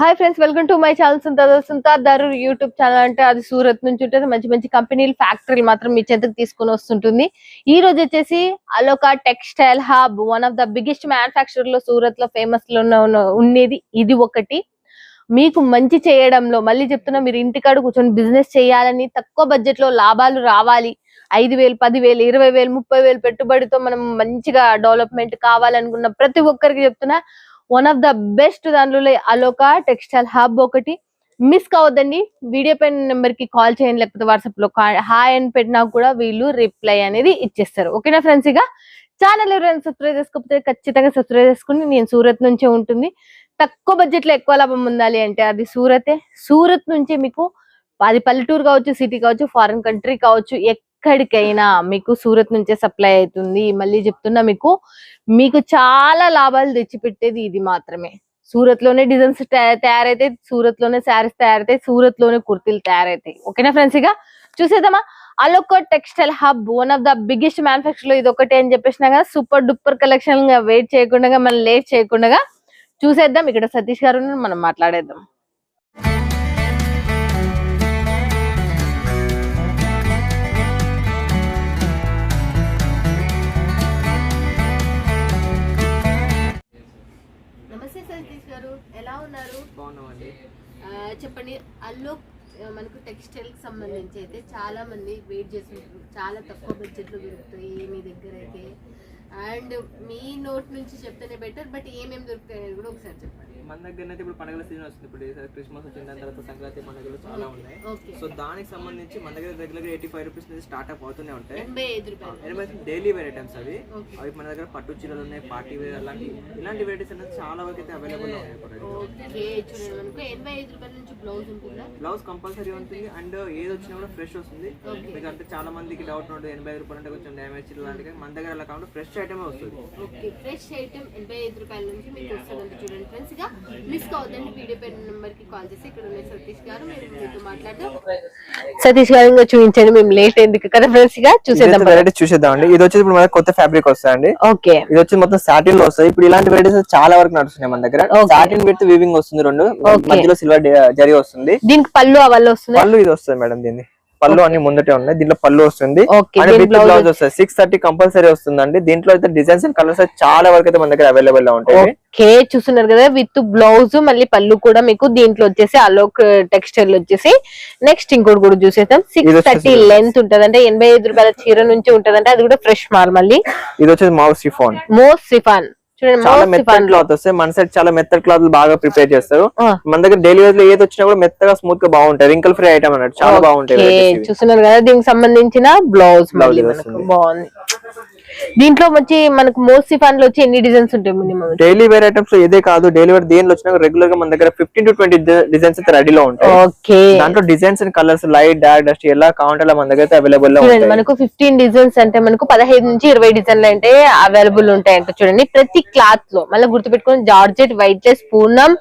Hi friends welcome to my channel సుంతా సుంతా దరు YouTube channel అంటే అది సూరత్ నుంచి ఉంటుంది. మంచి మంచి కంపెనీలు ఫ్యాక్టరీలు మాత్రం మీ చెంతకు తీసుకొని వస్తుంటుంది. ఈ రోజు వచ్చేసి Aloka textile hub one of the biggest మ్యానుఫ్యాక్చర్లో సూరత్లో ఫేమస్లో ఉండేది ఇది ఒకటి. మీకు మంచి చేయడంలో మళ్ళీ చెప్తున్నా మీరు ఇంటికాడ కూర్చొని బిజినెస్ చేయాలని తక్కువ బడ్జెట్లో లాభాలు రావాలి. ఐదు వేలు పది వేలు ఇరవై వేలు ముప్పై వేలు పెట్టుబడితో మనం మంచిగా డెవలప్మెంట్ కావాలనుకున్న ప్రతి ఒక్కరికి చెప్తున్నా వన్ ఆఫ్ ద బెస్ట్ దాంట్లో అలోకా టెక్స్టైల్ హబ్ ఒకటి. మిస్ కావద్దండి. వీడియో పైన నెంబర్కి కాల్ చేయండి లేకపోతే వాట్సాప్లో హాయ్ అని పెట్టినా కూడా వీళ్ళు రిప్లై అనేది ఇచ్చేస్తారు. ఓకేనా ఫ్రెండ్స్? ఇక ఛానల్ ఎవరైనా సబ్స్క్రైబ్ చేసుకోకపోతే ఖచ్చితంగా సబ్స్క్రైబ్ చేసుకుని నేను సూరత్ నుంచే ఉంటుంది. తక్కువ బడ్జెట్లో ఎక్కువ లాభం ఉండాలి అంటే అది సూరతే. సూరత్ నుంచి మీకు అది పల్లెటూరు కావచ్చు సిటీ కావచ్చు ఫారిన్ కంట్రీ కావచ్చు ఎక్కడికైనా మీకు సూరత్ నుంచే సప్లై అవుతుంది. మళ్ళీ చెప్తున్నా మీకు మీకు చాలా లాభాలు తెచ్చిపెట్టేది ఇది మాత్రమే. సూరత్లోనే డిజైన్స్ తయారైతాయి సూరత్లోనే శారీస్ తయారైతాయి సూరత్లోనే కుర్తీలు తయారైతాయి. ఓకేనా ఫ్రెండ్స్ ఇక? చూసేద్దామా? Aloka textile hub one of the biggest మ్యానుఫాక్చర్లో ఇది ఒకటి అని చెప్పేసినా కదా సూపర్ డూపర్ కలెక్షన్గా వెయిట్ చేయకుండా మనం లేట్ చేయకుండా చూసేద్దాం. ఇక్కడ సతీష్ గారు మనం మాట్లాడేద్దాం. చెప్పండి అల్లో మనకు టెక్స్టైల్కి సంబంధించి అయితే చాలా మంది వెయిట్ చేస్తుంటారు. చాలా తక్కువ బడ్జెట్లు దొరుకుతాయి మీ దగ్గర అయితే. అండ్ మీ నోట్ నుంచి చెప్తేనే బెటర్ బట్ ఏమేమి దొరుకుతాయి అనేది కూడా ఒకసారి చెప్పండి. మన దగ్గర అయితే ఇప్పుడు పండుగల సీజన్ వస్తుంది. ఇప్పుడు క్రిస్మస్ వచ్చిన దాని తర్వాత సంక్రాంతి పండుగలు చాలా ఉన్నాయి. సో దానికి సంబంధించి మన దగ్గర రెగ్యులర్ ఎయిటీ ఫైవ్ రూపీస్ నుంచి స్టార్ట్అప్ అవుతూనే ఉంటాయి. ఎనభై డైలీ వేర్ ఐటమ్స్ అవి. అవి మన దగ్గర పట్టు చీరలు ఉన్నాయి పార్టీ వేర్ అలాంటి ఇలాంటి వెరైటీస్ అనేది చాలా వరకు అయితే అవైలబుల్ ఉన్నాయి బ్లౌజ్ కంపల్సరీ ఉంటుంది? అండ్ ఏది వచ్చినా కూడా ఫ్రెష్ వస్తుంది. మీకు అంటే చాలా మందికి డౌట్ ఉంటుంది ఎనభై ఐదు రూపాయలు అంటే కొంచెం డ్యామేజ్ లాంటివి. మన దగ్గర అలా కాకుండా ఫ్రెష్ ఐటమే వస్తుంది. ఫ్రెష్ ఐటమ్ ఎనభై ఐదు రూపాయల నుంచి మీకు వస్తుందంటే చూడండి ఫ్రెండ్స్ మిస్ కావద్దండి వీడియో పైన నెంబర్కి కాల్ చేసి ఇక్కడ ఉన్న సతీష్ గారు మీరు మీతో మాట్లాడదాం. సతీష్ గారు ఇంకా చూపించండి మేము లేట్ అయింది కదా ఫ్రెండ్స్గా చూసేద్దాం వెరైటీ చూసేద్దామండి. ఇది వచ్చేసి ఇప్పుడు మన కొత్త ఫ్యాబ్రిక్ వస్తాయండి ఓకే. ఇది వచ్చి మొత్తం సాటిన్లో వస్తాయి ఇప్పుడు ఇలాంటి వెరైటీస్ చాలా వరకు నడుస్తున్నాయి మన దగ్గర. సాటిన్ విత్ వీవింగ్ వస్తుంది రెండు. మధ్యలో సిల్వర్ జరీ వస్తుంది. దీనికి పళ్ళు అవన్నీ వస్తుంది పళ్ళు ఇది వస్తుంది మేడం దీన్ని. పళ్ళు అన్ని ముందటే ఉన్నాయి. దీంట్లో పళ్ళు వస్తుంది. బ్లౌజ్ వస్తుంది సిక్స్ థర్టీ కంపల్సరీ వస్తుందండి. దీంట్లో అయితే డిజైన్స్ అండ్ కలర్స్ చాలా వరకు అయితే మన దగ్గర అవైలబుల్లో ఉంటాయి. ఓకే చూస్తున్నారు కదా విత్ బ్లౌజ్ మళ్ళీ పళ్ళు కూడా మీకు దీంట్లో వచ్చేసి అలోక్ టెక్స్టైల్ వచ్చేసి. నెక్స్ట్ ఇంకోటి కూడా ఇది సిక్స్ థర్టీ లెంత్ ఉంటది అంటే ఎనభై ఐదు రూపాయల చీర నుంచి ఉంటదంటే అది కూడా ఫ్రెష్ మాల్ మళ్ళీ. ఇది వచ్చేసి మౌస్ సిఫాన్. Most chiffon. చాలా సిఫాన్ క్లాత్ వస్తాయి మన సైడ్ చాలా మెత్తడ్ క్లాత్ బాగా ప్రిపేర్ చేస్తారు. మన దగ్గర డైలీ వేర్లో ఏది వచ్చినా కూడా మెత్తగా స్మూత్గా బాగుంటాయి రింకల్ ఫ్రీ ఐటమ్ అన్నట్టు చాలా బాగుంటాయి. చూస్తున్నారు కదా దీనికి సంబంధించిన బ్లౌజ్. బాగుంది దీంట్లో వచ్చి మనకు మోస్ట్ సిఫాన్లో వచ్చి ఎన్ని డిజైన్స్ ఉంటాయి మినిమం డైలీ వేర్ ఐటమ్స్ ఇదే కాదు డైలీ వేర్ దేనిలో వచ్చినా రెగ్యులర్గా మన దగ్గర ఫిఫ్టీన్ టు ట్వంటీ డిజైన్స్ అయితే రెడీలో ఉంటాయి. ఓకే. దాంట్లో designs and colours light dark dust ఎలా కావాలంటే అలా మన దగ్గర అయితే అవైలబుల్లో చూడండి ఉంటాయి. మనకు ఫిఫ్టీన్ డిజైన్స్ అంటే మనకు పదహైదు నుంచి ఇరవై డిజైన్లు అంటే అవైలబుల్ ఉంటాయి అంటే చూడండి. ప్రతి క్లాత్లో మళ్ళీ గుర్తుపెట్టుకొని జార్జెట్ వైట్ లెస్ పూర్ణం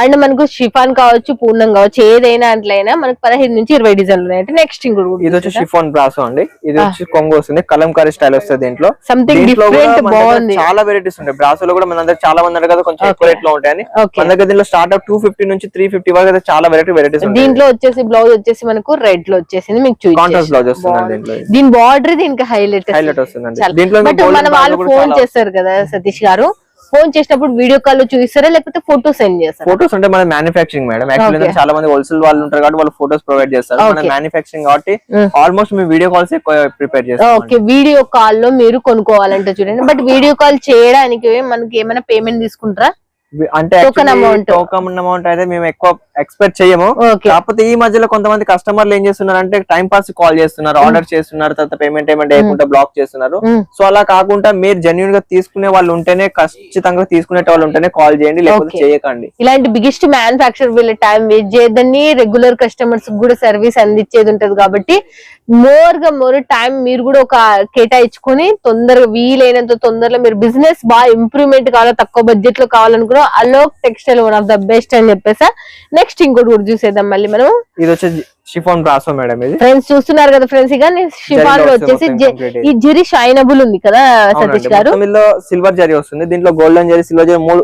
అండ్ మనకు షిఫాన్ కావచ్చు పూర్ణం కావచ్చు ఏదైనా అట్లయినా మనకు పదహైదు నుంచి ఇరవై డిజైన్లు ఉన్నాయి అంటే నెక్స్ట్ ఇంకోటి ఇది వచ్చి షిఫాన్ బ్రాసో అండి. ఇది వచ్చి కొంగు వస్తుంది. కలంకారీ స్టైల్ వస్తుంది దీంట్లో. సంథింగ్ డిఫరెంట్ బాగుంది. చాలా వెరైటీస్ ఉంటాయి. బ్రాసోలో కూడా మన దగ్గర చాలా మంది కదా కొంచెం ఎక్కువ రేట్లో ఉంటాయని. ఓకే మన దగ్గర దీంట్లో స్టార్ట్ టూ ఫిఫ్టీ నుంచి త్రీ ఫిఫ్టీ వరకు చాలా వెరైటీ వెరైటీస్ ఉంటాయి. దీంట్లో వచ్చేసి బ్లౌజ్ వచ్చేసి మనకు రెడ్లో వచ్చేసింది మీకు చూపించేసి. బ్లౌజ్ వస్తుంది దీని బార్డర్ దీనికి హైలైట్ హైలైట్ వస్తుందండి. దీంట్లో మన వాళ్ళు ఫోన్ చేస్తారు కదా సతీష్ గారు. ఫోన్ చేసినప్పుడు వీడియో కాల్లో చూపిస్తారా? లేకపోతే ఫోటో సెండ్ చేస్తారా? ఫోటోస్ అంటే మన మ్యానుఫాక్చరింగ్ మేడం యాక్చువల్లీ. చాలా మంది హోల్సేల్ వాళ్ళు ఉంటారు కాబట్టి వాళ్ళు ఫోటోస్ ప్రొవైడ్ చేస్తారు. మన. మ్యానుఫాక్చరింగ్ కాబట్టి. ఆల్మోస్ట్ మేము వీడియో కాల్స్ ఎక్కువ ప్రిపేర్ చేస్తాం ఓకే వీడియో కాల్లో మీరు కొనుక్కోవాలంటే చూడండి. బట్ వీడియో కాల్ చేయడానికి మనకి ఏమైనా పేమెంట్ తీసుకుంటారా? అంటే. టోకన్ అమౌంట్ అయితే మేము ఎక్కువ ఎక్స్పెక్ట్ చేయము కాకపోతే ఈ మధ్యలో కొంతమంది కస్టమర్లు ఏం చేస్తున్నారు అంటే టైం పాస్ కాల్ చేస్తున్నారు ఆర్డర్ చేస్తున్నారు తర్వాత పేమెంట్ పేమెంట్ చేయకుండా బ్లాక్ చేస్తున్నారు Mm. సో అలా కాకుండా మీరు జెన్యున్గా తీసుకునే వాళ్ళు ఉంటేనే ఖచ్చితంగా తీసుకునే వాళ్ళు ఉంటేనే కాల్ చేయండి లేకపోతే. చేయకండి ఇలాంటి బిగ్గెస్ట్ మ్యానుఫాక్చర్ వీళ్ళ టైం వేస్ట్ చేయదని రెగ్యులర్ కస్టమర్స్ కూడా సర్వీస్ అందించేది ఉంటది కాబట్టి మోర్గా మోర్ టైం మీరు కూడా ఒక కేటాయించుకొని తొందరగా వీలైనంత తొందరలో మీరు బిజినెస్ బాగా ఇంప్రూవ్మెంట్ కావాలా తక్కువ బడ్జెట్లో కావాలనుకున్నా Alok textile one of the best అని చెప్పేసా నెక్స్ట్ ఇంకోటి కూడా చూసేద్దాం మళ్ళీ మనం ఇది వచ్చేసి షిఫాన్ బ్రాసో మేడం ఇది. ఫ్రెండ్స్ చూస్తున్నారు కదా ఫ్రెండ్స్ ఇక షిఫాన్లో వచ్చేసి ఈ జిరి షైనబుల్ ఉంది కదా సతీష్ గారు. ఇందులో సిల్వర్ జరీ వస్తుంది దీంట్లో గోల్డెన్ జరీ సిల్వర్ జరీ మూడు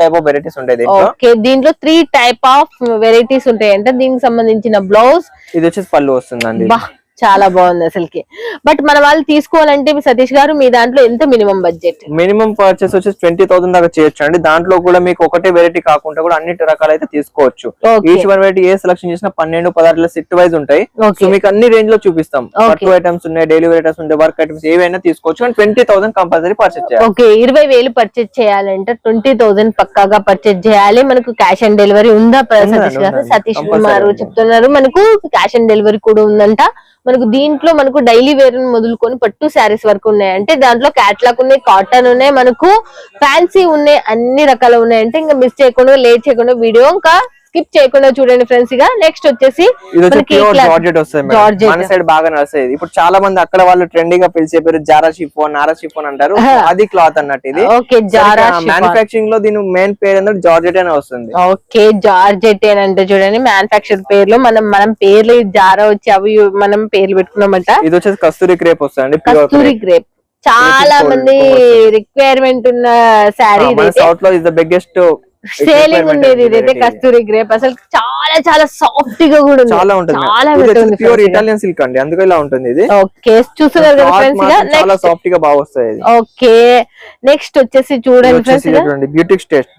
టైప్ ఆఫ్ వెరైటీస్ ఉంటాయి దీంట్లో. ఓకే దీంట్లో త్రీ టైప్ ఆఫ్ వెరైటీస్ ఉంటాయి అంటే దీనికి సంబంధించిన బ్లౌజ్ ఇది వచ్చేసి పళ్ళు వస్తుందండి. బా చాలా బాగుంది అసలుకి. బట్ మన వాళ్ళు తీసుకోవాలంటే సతీష్ గారు మీ దాంట్లో ఎంత మినిమం బడ్జెట్? మినిమం పర్చేస్ వచ్చేసి ట్వంటీ థౌసండ్ దాకా చేయొచ్చు అండి దాంట్లో కూడా మీకు ఒకటే వెరైటీ కాకుండా కూడా అన్ని రకాలు అయితే తీసుకోవచ్చు ఈచ్ వన్ వెరైటీ ఏ సెలక్షన్ చేసినా పన్నెండు పదహారు సెట్ వైజ్ ఉంటాయి. సో మీకు అన్ని రేంజ్లో చూపిస్తాం. పట్టు ఐటమ్స్ ఉన్నాయి డైలీ ఐటమ్స్ ఉన్నాయి వర్క్ ఐటమ్స్ ఏవైనా తీసుకోవచ్చు. కానీ ట్వంటీ థౌసండ్ కంపల్సరీ పర్చేస్ చేయాలి. ఓకే ఇరవై వేలు పర్చేజ్ చేయాలంటే ట్వంటీ థౌసండ్ పక్కాగా పర్చేజ్ చేయాలి. మనకు క్యాష్ ఆన్ డెలివరీ ఉందా సతీష్ గారు. సతీష్ కుమార్. చెప్తున్నారు. మనకు క్యాష్ ఆన్ డెలివరీ కూడా ఉందంట. మనకు దీంట్లో మనకు డైలీ వేర్ మొదలుకొని పట్టు శారీస్ వరకు ఉన్నాయి. అంటే దాంట్లో క్యాట్లాగ్ ఉన్నాయి కాటన్ ఉన్నాయి మనకు ఫ్యాన్సీ ఉన్నాయి అన్ని రకాలు ఉన్నాయి. అంటే ఇంకా మిస్ చేయకుండా లేట్ చేయకుండా వీడియో ఇంకా స్కిప్ చేయకుండా చూడండి ఫ్రెండ్స్ ఇక. నెక్స్ట్ వచ్చేసి. మన సైడ్ బాగా నడుస్తుంది ఇప్పుడు చాలా మంది అక్కడ వాళ్ళు ట్రెండింగ్గా పిలిచే పేరు జారా షిఫోన్ నారా షిఫోన్ అంటారు. అది క్లాత్ అన్నట్టు ఇది. ఓకే జారా మ్యానుఫాక్చరింగ్లో దీని మెయిన్ పేరు ఏంటంటే జార్జెట్ అనే వస్తుంది. ఓకే జార్జెట్ అంటే చూడండి మ్యానుఫాక్చర్ పేర్లు. మనం మనం పేర్లు జారా వచ్చి అవి మనం పేర్లు పెట్టుకున్నామంట. ఇది వచ్చేసి కస్తూరి క్రేప్ వస్తుంది కస్తూరి గ్రేప్ చాలా మంది రిక్వైర్మెంట్ ఉన్న శారీ సౌత్లో ఇస్ ద బిగ్గెస్ట్ సేలింగ్ ఉండేది ఇదైతే కస్తూరి గ్రేప్. అసలు చాలా చాలా సాఫ్ట్గా కూడా చాలా ఉంటుంది. ప్యూర్ ఇటాలియన్ సిల్క్ అండి. అందుకే ఇలా ఉంటుంది ఇది. ఓకే చూస్తున్నారు కదా ఫ్రెండ్స్ చాలా సాఫ్ట్గా బాగా వస్తాయి ఇది. ఓకే నెక్స్ట్ వచ్చేసి చూడండి ఫ్రెండ్స్ ఇక. చూడండి బ్యూటీ స్టేట్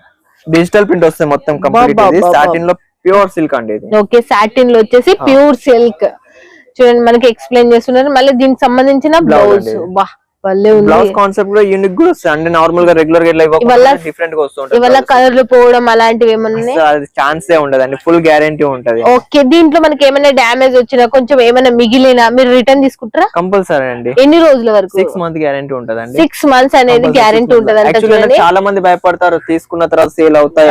డిజిటల్ ప్రింట్ వస్తాయి మొత్తం కంప్లీట్. సాటిన్లో ప్యూర్ సిల్క్ అండి ఇది. ఓకే సాటిన్లో వచ్చేసి ప్యూర్ సిల్క్ చూడండి మనకి ఎక్స్ప్లెయిన్ చేస్తున్నారు. మళ్ళీ దీనికి సంబంధించిన బ్లౌజ్. బా బ్లౌజ్ కాన్సెప్ట్ కూడా యూనిక్ కూడా వస్తుంది. అంటే నార్మల్గా రెగ్యులర్గా ఇట్లా ఇవాళ- డిఫరెంట్గా కలర్లు పోవడం అలాంటివి ఏమన్నా ఉండదండి. ఫుల్ గ్యారంటీ ఉంటది. ఓకే దీంట్లో మనకి ఏమైనా డ్యామేజ్ వచ్చినా కొంచెం ఏమైనా మిగిలినా మీరు రిటర్న్ తీసుకుంటారా? కంపల్సరీ అండి. ఎన్ని రోజుల వరకు? సిక్స్ మంత్ గ్యారంటీ ఉంటదండి. సిక్స్ మంత్స్ అనేది గ్యారెంటీ ఉంటది చాలా మంది భయపడతారు. తీసుకున్న తర్వాత సేల్ అవుతాయి.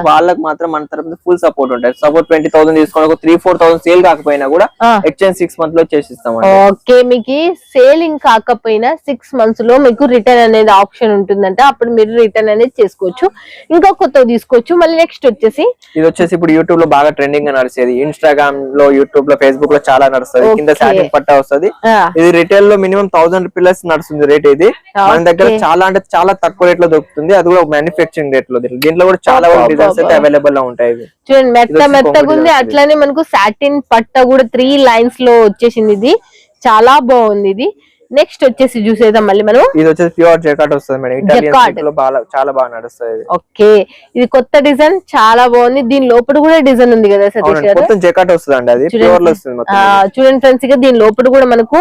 వాళ్ళకి మాత్రం మన తరఫున ఫుల్ సపోర్ట్ ఉంటుంది. సపోర్ట్ ట్వంటీ థౌసండ్ తీసుకొని ఒక త్రీ ఫోర్ థౌసండ్ సేల్ కాకపోయినా కూడా. ఎక్స్చేంజ్ సిక్స్ మంత్లో చేసిస్తాం ఓకే మీకు సేలింగ్ కాకపోయినా సిక్స్ మంత్స్లో మీకు రిటర్న్ అనేది ఆప్షన్ ఉంటుందంట. అప్పుడు మీరు రిటర్న్ అనేది చేసుకోవచ్చు. ఇంకా కొత్తవి తీసుకోవచ్చు. మళ్ళీ నెక్స్ట్ వచ్చేసి ఇది వచ్చేసి ఇప్పుడు యూట్యూబ్లో బాగా ట్రెండింగ్గా నడిచేది. ఇన్స్టాగ్రామ్లో యూట్యూబ్లో ఫేస్బుక్లో చాలా నడుస్తుంది. కింద. సాటిన్ పట్టా వస్తుంది. ఇది రిటైల్లో మినిమం థౌసండ్ ప్లస్ నడుస్తుంది రేట్ ఇది. మన దగ్గర. చాలా అంటే చాలా తక్కువ రేట్లో దొరుకుతుంది. అది కూడా మ్యానుఫాక్చరింగ్ రేట్లో. దీంట్లో. కూడా చాలా డిజైన్స్ అయితే. అవైలబుల్లో ఉంటాయి. చూడండి మెత్త మెత్తగా ఉంది. అట్లానే మనకు సాటిన్ పట్ట కూడా త్రీ లైన్స్లో వచ్చేసింది ఇది. చాలా బాగుంది ఇది. నెక్స్ట్ వచ్చేసి చూసేద్దాం మళ్ళీ మనం. ఇది వచ్చేసి ప్యూర్ జెకాట్ వస్తుంది మేడం ఇటాలియన్ చాలా బాగా నడుస్తుంది ఇది. ఓకే ఇది కొత్త డిజైన్ చాలా బాగుంది. దీని లోపల కూడా డిజైన్ ఉంది కదా సతీష్ గారు? మొత్తం జెకాట్ వస్తుంది అండి అది. చూడండి. ప్యూర్లో వస్తుంది చూడండి ఫ్రెండ్స్ ఇక దీని లోపల కూడా మనకు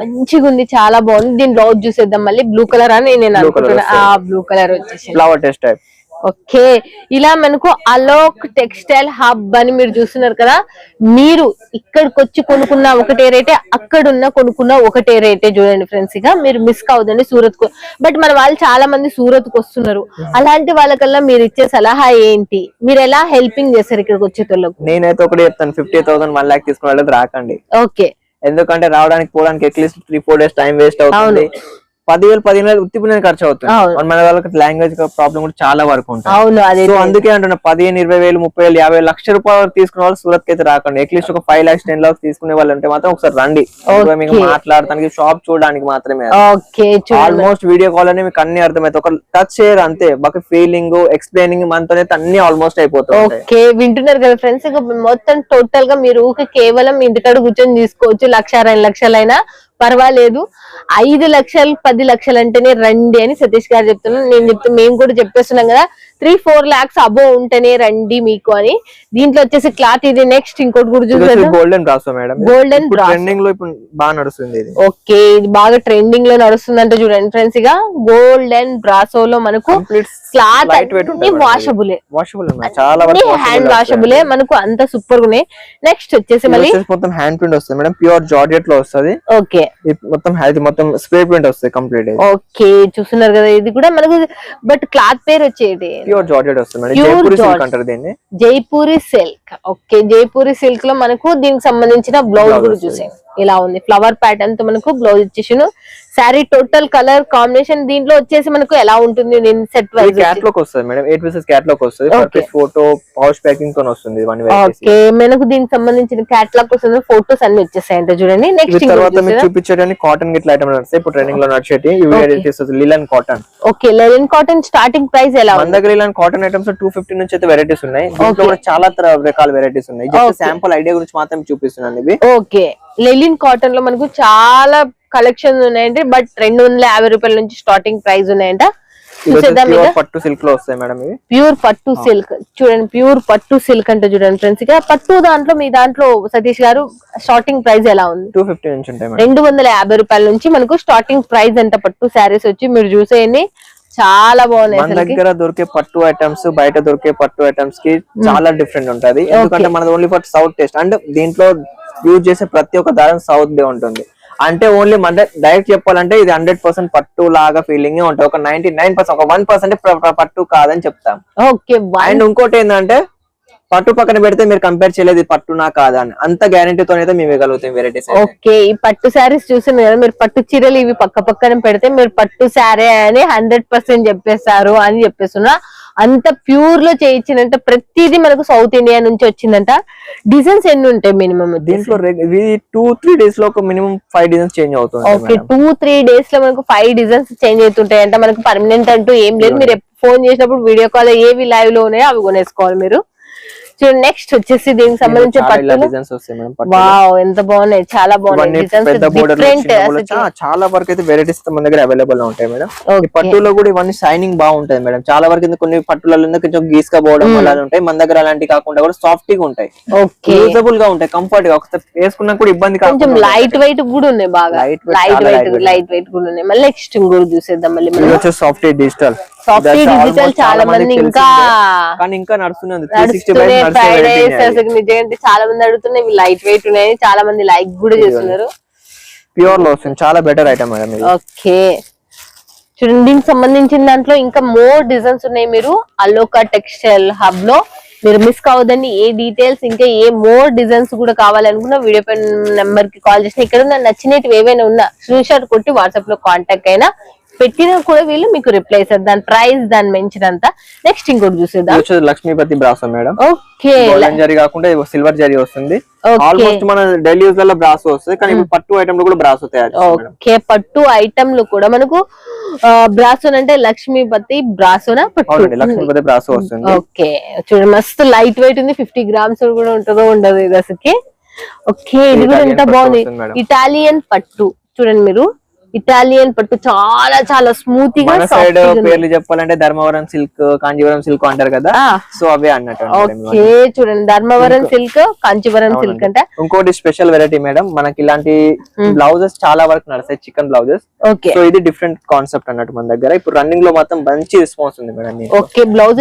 మంచిగా ఉంది చాలా బాగుంది. దీని బ్లౌజ్ చూసేద్దాం మళ్ళీ. బ్లూ కలర్ అని నేను అనుకుంటున్నా. ఆ బ్లూ కలర్ వచ్చేసి ఫ్లవర్ టెస్ట్ టైప్ ఓకే. ఇలా మనకు అలోక్ టెక్స్టైల్ హబ్ అని మీరు చూస్తున్నారు కదా మీరు ఇక్కడికి వచ్చి కొనుక్కున్న ఒకటే రేటే అక్కడున్న కొనుక్కున్న ఒకటే రేటే చూడండి ఫ్రెండ్స్ ఇక మీరు మిస్ కావద్దండి సూరత్కు బట్ మన వాళ్ళు చాలా మంది సూరత్కు వస్తున్నారు. అలాంటి వాళ్ళకల్లా మీరు ఇచ్చే సలహా ఏంటి? మీరు ఎలా హెల్పింగ్ చేస్తారు ఇక్కడికి వచ్చేటోళ్ళకు నేనైతే ఒకటి చెప్తాను ఫిఫ్టీ థౌసండ్ వన్ లాక్ తీసుకున్న వాళ్ళకి రాకండి. ఓకే. ఎందుకంటే రావడానికి పోవడానికి at least three four days time waste అవుతుంది. పదివేలు పదిహేను వేలు ఉత్తిపోయిన ఖర్చు అవుతుంది. మన- వాళ్ళకి లాంగ్వేజ్ ప్రాబ్లం కూడా చాలా వరకు ఉంటుంది. సో అందుకే అంటున్నా పదిహేను ఇరవై వేలు ముప్పై వేలు యాభై వేలు లక్ష రూపాయలు తీసుకునే వాళ్ళు సూరత్కి అయితే రాకండి. అట్లీస్ట్ ఒక ఫైవ్ లాక్స్ టెన్ లాక్స్ తీసుకునే వాళ్ళు అంటే మాత్రం ఒకసారి రండి. మీకు మాట్లాడటానికి షాప్ చూడడానికి మాత్రమే ఆల్మోస్ట్ వీడియో కాల్ అని మీకు అన్ని అర్థమవుతాయి. ఒక టచ్ చేయరు అంతే. బాగా ఫీలింగ్ ఎక్స్ప్లెయినింగ్ మనతో అన్ని ఆల్మోస్ట్ అయిపోతుంటాయి ఓకే వింటున్నారు కదా ఫ్రెండ్స్ మొత్తం టోటల్గా మీరు కేవలం ఇంటికాడ కూర్చొని తీసుకోవచ్చు. లక్ష రెండు లక్షలైనా. పర్వాలేదు. ఐదు లక్షలు పది లక్షలు అంటేనే రండి అని సతీష్ గారు చెప్తున్నాను నేను చెప్తే మేము కూడా చెప్పేస్తున్నాం కదా త్రీ ఫోర్ లాక్స్ అబో ఉంటేనే రండి మీకు అని. దీంట్లో వచ్చేసి క్లాత్ ఇది నెక్స్ట్ ఇంకోటి కూడా గోల్డెన్ బ్రాసో మేడం? గోల్డెన్ ట్రెండింగ్లో ఇప్పుడు బాగా నడుస్తుంది ఇది. ఓకే ఇది బాగా ట్రెండింగ్లో నడుస్తుందంటే చూడండి ఫ్రెండ్స్ ఇక. గోల్డెన్ బ్రాసో లో మనకు క్లాత్ వాషబులే వాషబుల్ చాలా హ్యాండ్ వాషబులే మనకు అంత సూపర్గా ఉన్నాయి. నెక్స్ట్ వచ్చేసి మళ్ళీ మొత్తం హ్యాండ్ ప్రింట్ వస్తుంది మేడం. ప్యూర్ జార్జెట్లో వస్తుంది. ఓకే. మొత్తం ఇది మొత్తం స్ప్రే ప్రింట్ వస్తుంది కంప్లీట్ ఓకే చూస్తున్నారు కదా ఇది కూడా మనకు బట్ క్లాత్ పేరు వచ్చేది. ప్యూర్ జార్జెట్ వస్తుంది జైపూరి సిల్క్. అంటారు దీన్ని జైపూరి సిల్క్ ఓకే జైపూరి సిల్క్లో మనకు దీనికి సంబంధించిన బ్లౌజ్ కూడా వస్తుంది. ఇలా ఉంది. ఫ్లవర్ ప్యాటర్న్తో మనకు బ్లౌజ్ ఇచ్చేసాను శారీ టోటల్ కలర్ కాంబినేషన్ దీంట్లో వచ్చేసి మనకు ఎలా ఉంటుంది నేను సెట్ వైజ్ క్యాట్లాగ్ వస్తుంది మేడం. ఎయిట్ పీసెస్ క్యాట్లాగ్ వస్తుంది. ఫోటో పౌచ్ ప్యాకింగ్తో వస్తుంది ఓకే మనకు దీనికి సంబంధించిన క్యాట్లాగ్ వస్తుంది. ఫోటోస్ అన్ని వచ్చేసాయి అంటే చూడండి. నెక్స్ట్ తర్వాత మీకు చూపించడానికి కాటన్ గిట్ల ఐటమ్ నడుస్తాయి ఇప్పుడు ట్రెండింగ్లో నడిచేటి linen cotton okay linen cotton starting price ఎలా మన దగ్గర ఇలాంటి కాటన్ ఐటమ్స్ టూ ఫిఫ్టీ నుంచి అయితే వెరైటీస్ ఉన్నాయి. దీంట్లో చాలా రకాల వెరైటీస్ ఉన్నాయి. జస్ట్. శాంపుల్ ఐడియా గురించి మాత్రం చూపిస్తున్నాను ఇవి. ఓకే లెలిన్ కాటన్లో మనకు చాలా కలెక్షన్స్ ఉన్నాయండి. బట్ రెండు వందల యాభై రూపాయల నుంచి స్టార్టింగ్ ప్రైస్ ఉన్నాయంట. పట్టు సిల్క్లో వస్తాయి మేడం ఇవి. ప్యూర్ పట్టు సిల్క్ చూడండి ప్యూర్ పట్టు సిల్క్ అంటే చూడండి ఫ్రెండ్స్ ఇక పట్టు దాంట్లో మీ దాంట్లో సతీష్ గారు స్టార్టింగ్ ప్రైస్ ఎలా ఉంది? టూ ఫిఫ్టీ నుంచి రెండు వందల యాభై రూపాయల నుంచి మనకు స్టార్టింగ్ ప్రైస్ అంట పట్టు శారీస్ వచ్చి. మీరు చూసేయండి. చాలా బాగున్నాయి మన దగ్గర దొరికే పట్టు ఐటమ్స్ బయట దొరికే పట్టు ఐటమ్స్కి చాలా డిఫరెంట్ ఉంటది. ఎందుకంటే మనది only for south taste and దీంట్లో యూజ్ చేసే ప్రతి ఒక్క దారం సౌత్ దే ఉంటుంది. అంటే ఓన్లీ మన డైరెక్ట్ చెప్పాలంటే ఇది హండ్రెడ్ పర్సెంట్ పట్టు లాగా ఫీలింగ్ ఉంటుంది. ఒక నైన్టీ నైన్ పర్సెంట్ ఒక వన్ పర్సెంట్ పట్టు కాదని చెప్తాం. ఓకే అండ్ ఇంకోటి ఏంటంటే పట్టు పక్కన పెడితే మీరు కంపేర్ చేయలేదు పట్టునా కాదా అని. అంత గ్యారంటీతో అయితే మేము ఇవ్వగలుగుతాం వెరైటీస్ ఓకే ఈ పట్టు శారీస్ చూసాను కదా మీరు పట్టు చీరలు ఇవి పక్క పక్కన పెడితే మీరు పట్టు శారీ అని హండ్రెడ్ పర్సెంట్ చెప్పేస్తారు అని చెప్పేస్తున్నా. అంత ప్యూర్లో చేయించినంత ప్రతిదీ మనకు సౌత్ ఇండియా నుంచి వచ్చిందంట. డిజైన్స్ ఎన్ని ఉంటాయి మినిమం దీంట్లో టూ త్రీ డేస్లో ఒక మినిమం ఫైవ్ డిజైన్స్ చేంజ్ అవుతుంది ఓకే టూ త్రీ డేస్లో మనకు ఫైవ్ డిజైన్స్ చేంజ్ అవుతుంటాయి అంటే మనకు పర్మనెంట్ అంటూ ఏం లేదు. మీరు ఫోన్ చేసినప్పుడు వీడియో కాల్ ఏవి లైవ్లో ఉన్నాయో అవి కొనేసుకోవాలి మీరు. చూడండి నెక్స్ట్ వచ్చేసి దీనికి సంబంధించి పట్టులు. వావ్ ఎంత బాగున్నాయి. చాలా బాగున్నాయి. డిజైన్స్ చాలా వరకు అయితే వెరైటీస్ మన దగ్గర అవైలబుల్ ఉంటాయి మేడం. పట్టులో కూడా ఇవన్నీ షైనింగ్ బాగుంటాయి మేడం. చాలా వరకు కొన్ని పట్టులలో కొంచెం గీసుగా పోవడం Hmm. అలా ఉంటాయి. మన దగ్గర అలాంటి కాకుండా కూడా సాఫ్ట్గా ఉంటాయి. యూజబుల్గా ఉంటాయి కంఫర్ట్గా. ఒకసారి వేసుకున్నా కూడా ఇబ్బంది కొంచెం లైట్ వెయిట్ కూడా ఉన్నాయి బాగా. Light weight. లైట్ వెయిట్ కూడా ఉన్నాయి. మళ్ళీ నెక్స్ట్ ఇంకోటి చూసేద్దాం మళ్ళీ ఇది మనం. వచ్చేసి సాఫ్ట్ డిజిటల్ సాఫ్ట్ డిజిటల్ చాలా మంది ఇంకా కానీ ఇంకా నడుస్తుంది ఫైవ్ డేస్ అసలు నిజంగా చాలా మంది అడుగుతున్నాయి లైట్ వెయిట్ ఉన్నాయి చాలా మంది లైక్ కూడా చేస్తున్నారు. ప్యూర్లో వస్తుంది చాలా బెటర్ ఐటమ్ మేడం ఓకే చూడండి దీనికి సంబంధించిన దాంట్లో ఇంకా మోర్ డిజైన్స్ ఉన్నాయి మీరు. అలోకా టెక్స్టైల్ హబ్లో. మీరు మిస్ కావద్దండి ఏ డీటెయిల్స్ ఇంకా ఏ మోర్ డిజైన్స్ కూడా కావాలనుకున్నా వీడియో పైన నెంబర్కి కాల్ చేసిన ఇక్కడ ఉన్న నచ్చినవి ఏవైనా ఉన్నా స్క్రీన్ షాట్ కొట్టి వాట్సాప్లో కాంటాక్ట్ అయినా పెట్టినా కూడా వీళ్ళు మీకు రిప్లై ఇస్తారు దాని ప్రైస్ దాని మెన్షన్ అంతా నెక్స్ట్ ఇంకోటి చూసేద్దాం. Lakshmipati brasso madam. Okay. Zari కాకుండా సిల్వర్ జరీ వస్తుంది. ఆల్మోస్ట్ మన డైలీ యూజ్లలో బ్రాసో వస్తుంది. కానీ ఇప్పుడు పట్టు ఐటమ్లో కూడా బ్రాసో ఓకే. పట్టు ఐటమ్లు కూడా మనకు బ్రాసోన్ అంటే లక్ష్మీపతి బ్రాసోనా పట్టు? లక్ష్మీపతి బ్రాసో వస్తుంది. ఓకే. చూడండి మస్తు లైట్ వెయిట్ ఉంది. ఫిఫ్టీ గ్రామ్స్ కూడా ఉంటుందో ఉండదు ఇది అసలుకి. ఓకే. ఇది కూడా ఎంత బాగుంది. ఇటాలియన్ పట్టు. చూడండి మీరు. ఇటాలియన్ పట్టు చాలా చాలా స్మూత్గా సైడ్. పేర్లు చెప్పాలంటే ధర్మవరం సిల్క్ కాంజీవరం సిల్క్ అంటారు కదా? సో అవే అన్నట్టు ఓకే చూడండి. ధర్మవరం సిల్క్ కాంచీవరం సిల్క్ అంట? ఇంకోటి స్పెషల్ వెరైటీ మేడం. మనకి ఇలాంటి బ్లౌజెస్ చాలా వరకు నడుస్తాయి చికెన్ బ్లౌజెస్. ఓకే. సో ఇది డిఫరెంట్ కాన్సెప్ట్ అన్నట్టు మన దగ్గర. ఇప్పుడు రన్నింగ్లో మాత్రం మంచి రెస్పాన్స్ ఉంది madam. Okay blouse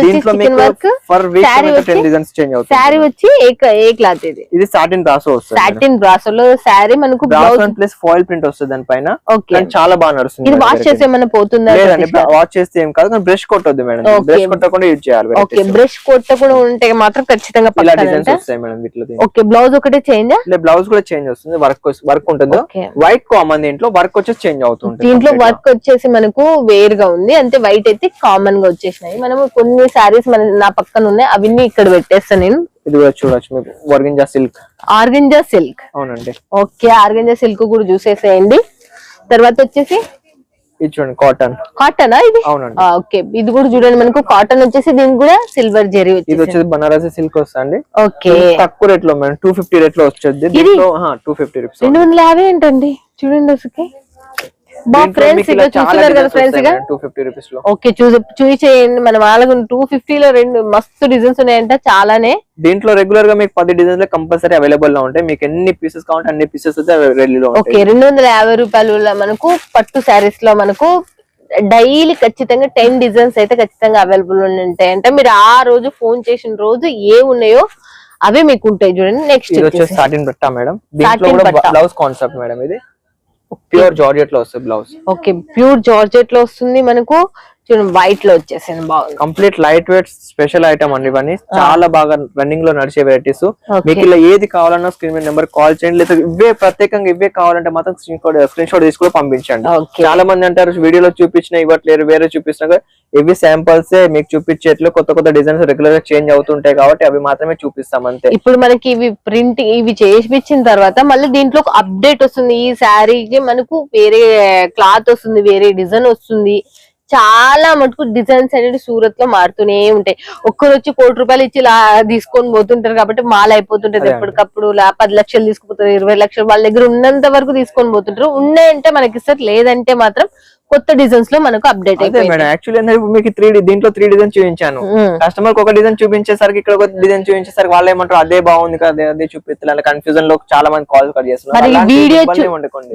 for week Saree వచ్చి- టెన్ డిజైన్స్ చేంజ్ అవుతుంది శారీ వచ్చి ఏ క్లాత్ ఇది? ఇది సాటిన్ బ్రాసో వస్తుంది సాటిన్ బ్రాసోలో శారీ మనకు blouse brasso plus foil print వస్తుంది దానిపైన. ఓకే. కానీ చాలా బాగా నడుస్తుంది ఇది వాష్ దగ్గర. చేసి ఏమైనా పోతుందా లేదండి వాచ్ చేస్తే ఏం కాదు కానీ బ్రష్ కొట్టొద్దు మేడం. బ్రష్ కొట్టకుండా యూజ్ చేయాలి ఓకే. బ్రష్ కొట్టకుండా ఉంటే మాత్రం ఖచ్చితంగా ఇలా డిజైన్స్ వస్తాయి మేడం వీటిలో ఓకే బ్లౌజ్ ఒకటే చేంజ్ బ్లౌజ్ కూడా చేంజ్ వస్తుంది వర్క్ వర్క్ ఉంటుంది? వైట్ కామన్ దీంట్లో వర్క్ వచ్చేసి చేంజ్ అవుతుంటుంది దీంట్లో. వర్క్ వచ్చేసి మనకు వేరుగా ఉంది అంటే వైట్ అయితే కామన్గా వచ్చేసినాయి. మనం కొన్ని సారీస్ మన నా పక్కన ఉన్నాయి అవన్నీ ఇక్కడ పెట్టేస్తాను నేను. ఇది కూడా చూడొచ్చు మీకు వర్గింజా సిల్క్ ఆర్గంజా సిల్క్ అవునండి. ఓకే ఆర్గంజా సిల్క్ కూడా చూసేసేయండి. తర్వాత వచ్చేసి? ఇది చూడండి కాటన్ కాటన్ ఇది? అవునండి. ఓకే. ఇది కూడా చూడండి మనకు కాటన్ వచ్చేసి దీనికి కూడా సిల్వర్ జెరీ ఇది వచ్చేసి బనారసి సిల్క్ వస్తుంది ఓకే. తక్కువ రేట్లో మేడం టూ ఫిఫ్టీ రేట్లో వచ్చేది టూ ఫిఫ్టీ రూపీస్ రెండు వందల యాభై ఏంటండి? చూడండి ఫ్రెండ్స్ చూస్తున్నారు కదా ఇక ఫిఫ్టీ ఓకే చూసి చూసి చేయండి. మన వాళ్ళకు టూ లో రెండు మస్తు డిజైన్స్ ఉన్నాయంట చాలానే. దీంట్లో రెగ్యులర్గా మీకు పది డిజైన్స్ కంపల్సరీ అవైలబుల్లో ఉంటాయి. మీకు ఎన్ని పీసెస్ కావాలంటే అన్ని పీసెస్ ఓకే రెండు వందల యాభై రూపాయలు మనకు పట్టు శారీస్లో మనకు డైలీ ఖచ్చితంగా టెన్ డిజైన్స్ అయితే ఖచ్చితంగా అవైలబుల్ ఉంటాయి. అంటే మీరు ఆ రోజు ఫోన్ చేసిన రోజు ఏ ఉన్నాయో అవే మీకు ఉంటాయి చూడండి. Next satin madam. Blouse concept madam ఇది. ప్యూర్ జార్జెట్లో వస్తుంది బ్లౌజ్. ఓకే ప్యూర్ జార్జెట్లో వస్తుంది మనకు చూడండి వైట్లో వచ్చేసింది బాగుంది. Complete light weight special item అండి ఇవన్నీ. చాలా బాగా రన్నింగ్లో నడిచే వెరైటీస్. మీకు ఇలా ఏది కావాలన్నా స్క్రీన్ మీద నెంబర్ కాల్ చేయండి. లేదా ఇవే ప్రత్యేకంగా ఇవే కావాలంటే మాత్రం స్క్రీన్ షాట్ స్క్రీన్ షాట్ తీసుకుని పంపించండి. చాలా మంది అంటారు వీడియోలో చూపించిన ఇవ్వట్లేరు వేరే చూపిస్తున్నా కదా, ఇవి శాంపల్స్ మీకు చూపించేట్లు కొత్త కొత్త డిజైన్స్ రెగ్యులర్గా చేంజ్ అవుతుంటాయి కాబట్టి అవి మాత్రమే చూపిస్తాం అంతే. ఇప్పుడు మనకి ఇవి ప్రింట్ ఇవి చేయించిన తర్వాత మళ్ళీ దీంట్లో అప్డేట్ వస్తుంది. ఈ శారీకి మనకు వేరే క్లాత్ వస్తుంది వేరే డిజైన్ వస్తుంది. చాలా మటుకు డిజైన్స్ అనేది సూరత్లో మారుతూనే ఉంటాయి. ఒక్కరు వచ్చి కోటి రూపాయలు ఇచ్చి ఇలా తీసుకొని పోతుంటారు కాబట్టి మాల అయిపోతుంటది. ఎప్పటికప్పుడు. లా పది లక్షలు తీసుకుపోతారు ఇరవై లక్షలు వాళ్ళ దగ్గర ఉన్నంత వరకు తీసుకొని పోతుంటారు. ఉన్నాయంటే మనకి ఇస్తారు లేదంటే మాత్రం కొత్త డిజైన్స్లో మనకు అప్డేట్ అయిపోయింది. మేడం యాక్చువల్లీ ఏంటంటే ఇప్పుడు మీకు త్రీ దీంట్లో త్రీ డిజైన్ చూపించాను. కస్టమర్ ఒక డిజైన్ చూపించేసరికి ఇక్కడ ఒక డిజైన్ చూపించేసరికి వాళ్ళు ఏమంటారు అదే బాగుంది కదా అదే- చూపిస్తారు కన్ఫ్యూజన్లో చాలా మంది కాల్ కట్ చేస్తున్నారు. వీడియో.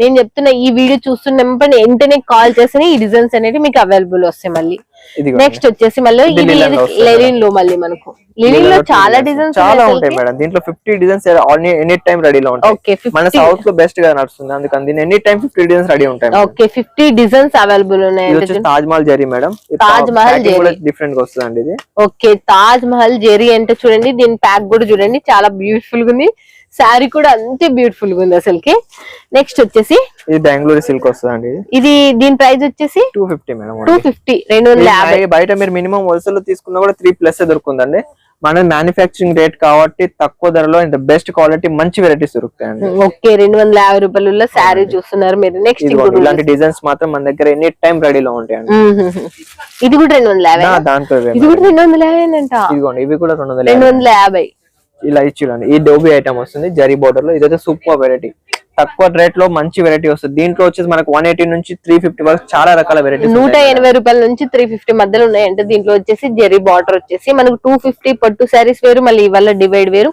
నేను చెప్తున్నా ఈ వీడియో చూస్తున్నప్పుడు వెంటనే కాల్ చేసి ఈ డిజైన్స్ అనేది మీకు అవైలబుల్ వస్తాయి మళ్ళీ. నెక్స్ట్ వచ్చేసి మళ్ళీ linen లో వస్తుంది లెనిన్లో మళ్ళీ మనకు. లెనిన్లో చాలా డిజైన్స్ చాలా ఉంటాయి మేడం. దీంట్లో ఫిఫ్టీ డిజైన్స్ ఎనీ టైం రెడీలో ఉంటాయి. మన సౌత్లో బెస్ట్గా నడుస్తుంది. అందుకని దీని any time fifty designs ready ఉంటాయి. ఓకే ఫిఫ్టీ డిజైన్స్ అవైలబుల్ ఉన్నాయి తాజ్ మహల్ జరీ మేడం. తాజ్ మహల్ జరీ. డిఫరెంట్గా వస్తుంది ఇది. ఓకే తాజ్ మహల్ జెరీ అంటే చూడండి దీని ప్యాక్ కూడా చూడండి చాలా బ్యూటిఫుల్గా ఉంది శారీ కూడా అంతే బ్యూటిఫుల్గా ఉంది అసలుకి. నెక్స్ట్ వచ్చేసి ఇది బెంగళూరు సిల్క్ వస్తుంది ఇది ఇది దీని ప్రైస్ వచ్చేసి two fifty madam two fifty రెండు వందల యాభై. బయట మీరు మినిమం హోల్సేల్లో తీసుకున్నా కూడా త్రీ ప్లస్ దొరుకుతుందండి. మన మ్యానుఫ్యాక్చరింగ్ రేట్ కాబట్టి తక్కువ ధరలో ఇంత బెస్ట్ క్వాలిటీ మంచి వెరైటీస్ దొరుకుతాయండి. ఓకే రెండు వందల యాభై రూపాయల శారీ చూస్తున్నారు మీరు. నెక్స్ట్ ఇలాంటి డిజైన్స్ మాత్రం మన దగ్గర ఎనీ టైం రెడీలో ఉంటాయండి. ఇది కూడా రెండు వందల యాభై దాంట్లో ఇది కూడా రెండు వందల యాభై అంట ఇదిగోండి ఇవి కూడా రెండు వందల రెండు. వందల యాభై. ఇలా చూడండి ఈ డోబీ ఐటమ్ వస్తుంది జరీ బోర్డర్లో. ఇదైతే సూపర్ వెరైటీ తక్కువ రేట్లో మంచి వెరైటీ వస్తుంది. దీంట్లో వచ్చేసి మనకు వన్ ఎయిటీ నుంచి త్రీ ఫిఫ్టీ వరకు చాలా రకాల వెరైటీ నూట ఎనభై రూపాయల నుంచి త్రీ ఫిఫ్టీ మధ్యలో ఉన్నాయంటే దీంట్లో వచ్చేసి జెరీ బార్డర్ వచ్చేసి మనకు టూ ఫిఫ్టీ పట్టు శారీస్ వేరు మళ్ళీ ఇవాళ డివైడ్ వేరు.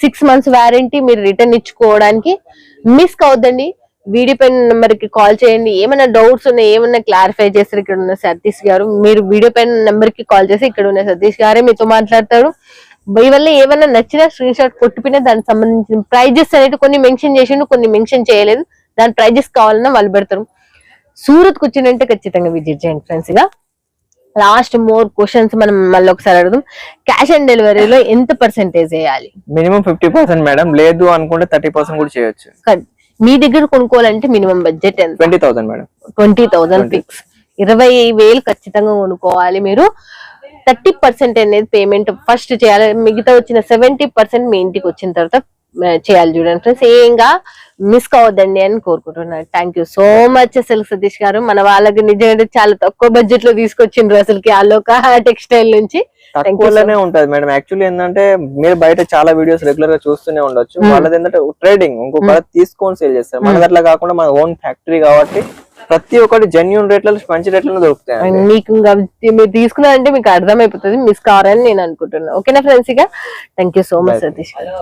సిక్స్ మంత్స్ వారంటీ మీరు రిటర్న్ ఇచ్చుకోవడానికి మిస్ అవుద్దండి వీడియోపై నెంబర్కి కాల్ చేయండి. ఏమైనా డౌట్స్ ఉన్నాయి ఏమైనా క్లారిఫై చేస్తారు ఇక్కడ ఉన్న సతీష్ గారు. మీరు వీడియోపై నెంబర్కి కాల్ చేసి ఇక్కడ ఉన్న సతీష్ గారే మీతో మాట్లాడతారు ఈ వల్ల ఏమైనా నచ్చిన స్క్రీన్ షాట్ కొట్టిపోయినా దానికి సంబంధించిన ప్రైజెస్ అనేది కొన్ని మెన్షన్ చేసిండు కొన్ని మెన్షన్ చేయలేదు. దాని ప్రైజెస్ కావాలన్నా వాళ్ళు పెడతారు. సూరత్ వచ్చిందంటే ఖచ్చితంగా విజిట్ చేయండి ఫ్రెండ్స్గా లాస్ట్ మోర్ క్వశ్చన్స్ మనం మళ్ళీ ఒకసారి అడుగుదాం. క్యాష్ ఆన్ డెలివరీలో ఎంత పర్సెంటేజ్ వేయాలి? మినిమం ఫిఫ్టీ పర్సెంట్ మేడం లేదు అనుకుంటే థర్టీ పర్సెంట్ కూడా చేయొచ్చు. మీ దగ్గర కొనుక్కోవాలంటే మినిమం బడ్జెట్ ఎంత? Twenty thousand madam twenty thousand fix ఇరవై వేలు ఖచ్చితంగా కొనుక్కోవాలి మీరు. థర్టీ పర్సెంట్ అనేది పేమెంట్ ఫస్ట్ చేయాలి. మిగతా వచ్చిన సెవెంటీ పర్సెంట్ మీ ఇంటికి వచ్చిన తర్వాత చేయాలి చూడండి ఫ్రెండ్స్. ఏంగా మిస్ కావద్దండి అని కోరుకుంటున్నాను. థ్యాంక్ యూ సో మచ్ అసలు సతీష్ గారు. మన వాళ్ళకి నిజంగా చాలా తక్కువ బడ్జెట్లో తీసుకొచ్చిండ్రు అసలుకి ఆలోక టెక్స్టైల్ నుంచి. తక్కువలోనే ఉంటది మేడం. యాక్చువల్లీ ఏంటంటే మీరు బయట చాలా వీడియోస్ రెగ్యులర్గా చూస్తూనే ఉండొచ్చు. Hmm. వాళ్ళది ఏంటంటే ట్రేడింగ్ ఇంకొక తీసుకొని సేల్ చేస్తారు. మనది అట్లా కాకుండా మన ఓన్ ఫ్యాక్టరీ కాబట్టి ప్రతి ఒక్కటి జెన్యున్ రేట్లలో మంచి రేట్లలో దొరుకుతాయి మీకు ఇంకా మీరు తీసుకున్నారంటే మీకు అర్థమైపోతుంది మిస్ కావాలని నేను అనుకుంటున్నాను ఓకేనా ఫ్రెండ్స్ ఇక? Thank you so much. Satish garu